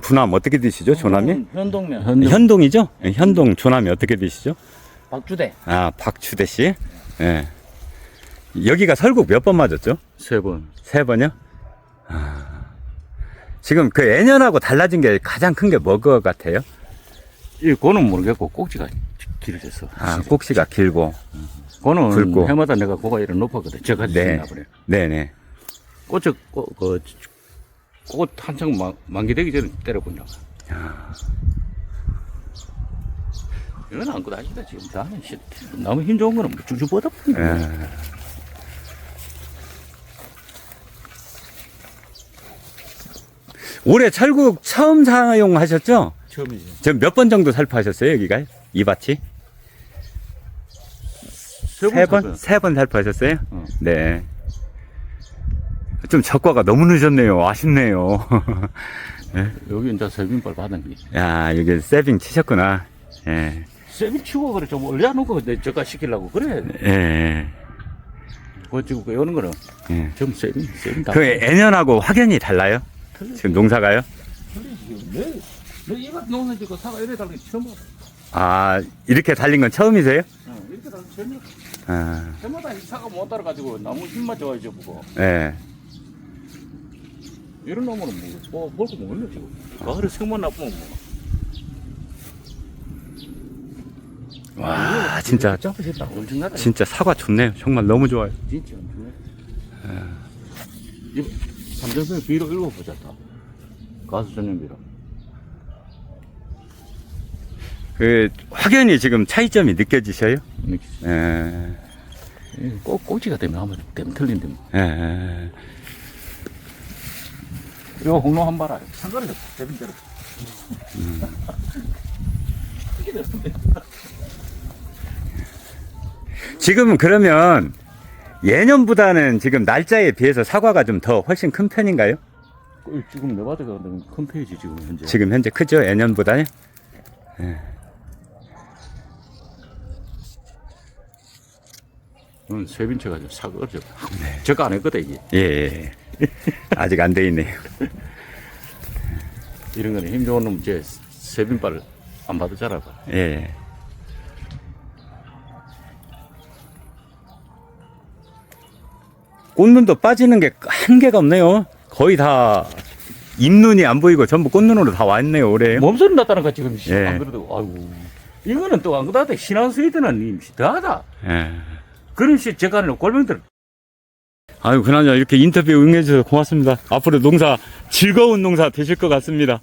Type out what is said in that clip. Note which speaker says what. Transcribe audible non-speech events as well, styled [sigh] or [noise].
Speaker 1: 군함 어떻게 드시죠? 조남이?
Speaker 2: 현동면 현동
Speaker 1: 현동이죠? 예, 현동 조남이 어떻게 드시죠?
Speaker 2: 박주대
Speaker 1: 아 박추대 씨. 예. 여기가 설국 몇 번 맞았죠?
Speaker 2: 세 번
Speaker 1: 세 번이요? 아. 지금 그 애년하고 달라진 게 가장 큰 게뭐거 같아요?
Speaker 2: 이거는 모르겠고 꼭지가 길어졌어
Speaker 1: 아 꼭지가 길고.
Speaker 2: 그거는
Speaker 1: 굵고.
Speaker 2: 해마다 내가 고가 이런 높았거든 저까지
Speaker 1: 네.
Speaker 2: 네. 버려
Speaker 1: 네네.
Speaker 2: 꽃을 꽃, 그, 꽃 한창 만, 만기되기 전에 때려본다 이건 안고 다니다 지금 다는 씨 나무 힘 좋은 거는 뭐 쭉쭉 뻗어
Speaker 1: 예. 올해 철국 처음 사용하셨죠?
Speaker 2: 처음이지
Speaker 1: 지금 몇 번 정도 살포하셨어요, 여기가? 이 밭이? 세 번? 세 번 살포하셨어요?
Speaker 2: 어.
Speaker 1: 네. 좀 적과가 너무 늦었네요. 아쉽네요. [laughs]
Speaker 2: 여기 이제 세빈발 받은 게
Speaker 1: 야, 여기 세빙 치셨구나. 예.
Speaker 2: 세빈 치고 그래 좀 올려놓고 내 저가 시키려고 그래
Speaker 1: 예.
Speaker 2: 그 지금 그 이런 거는
Speaker 1: 예.
Speaker 2: 좀 세빈 세빈 다
Speaker 1: 그 애년하고 확연히 달라요? 지금 농사가요?
Speaker 2: 내, 내 이거 농사 짓고 사과 이래 달린 게 처음
Speaker 1: 아, 이렇게 달린 건 처음이세요?
Speaker 2: 어, 이렇게 달린 게 처음 봤어
Speaker 1: 아,
Speaker 2: 해마다 이 사과 못 따라가지고 나무 힘만 좋아져 보고
Speaker 1: 예.
Speaker 2: 이런 놈은 뭐, 뭐, 볼거 모르네, 지금. 가을에 생만 나쁘면 뭐.
Speaker 1: 와, 진짜,
Speaker 2: 짜파졌다. 엄청나다.
Speaker 1: 진짜 사과 좋네요. 정말 너무 좋아요.
Speaker 2: 진짜 엄청나. 이 삼전선 비로 읽어보자, 다. 가수 전용 비로.
Speaker 1: 그, 확연히 지금 차이점이 느껴지셔요?
Speaker 2: 이렇게.
Speaker 1: 예.
Speaker 2: 이 꼭, 꼭지가 되면 한번 때문에 틀린데. 뭐.
Speaker 1: 예, 예.
Speaker 2: 이거 홍로 한 봐라. 상관이 없어. 재빈대로.
Speaker 1: 지금 그러면 예년보다는 지금 날짜에 비해서 사과가 좀 더 훨씬 큰 편인가요?
Speaker 2: 지금 네바다가 큰 페이지, 지금 현재.
Speaker 1: 지금 현재 크죠? 예년보다는?
Speaker 2: 응, 세빈체가 좀 사그러져. 저거 안 했거든, 이게.
Speaker 1: 예, 예. 아직 안 돼 있네요. [laughs]
Speaker 2: 이런 거는 힘 좋은 놈, 제 세빈발을 안 받았잖아. 봐.
Speaker 1: 예. 꽃눈도 빠지는 게 한계가 없네요. 거의 다 잎눈이 안 보이고 전부 꽃눈으로 다 왔네요, 올해.
Speaker 2: 몸소리 났다는 거 지금 씨,
Speaker 1: 예.
Speaker 2: 안 그래도 아이고 이거는 또 안 그러다 신한 스위드는 더하다
Speaker 1: 예.
Speaker 2: 그런 시 제가 하는 골병들
Speaker 1: 아유, 그나저나 이렇게 인터뷰 응해주셔서 고맙습니다. 앞으로 농사, 즐거운 농사 되실 것 같습니다.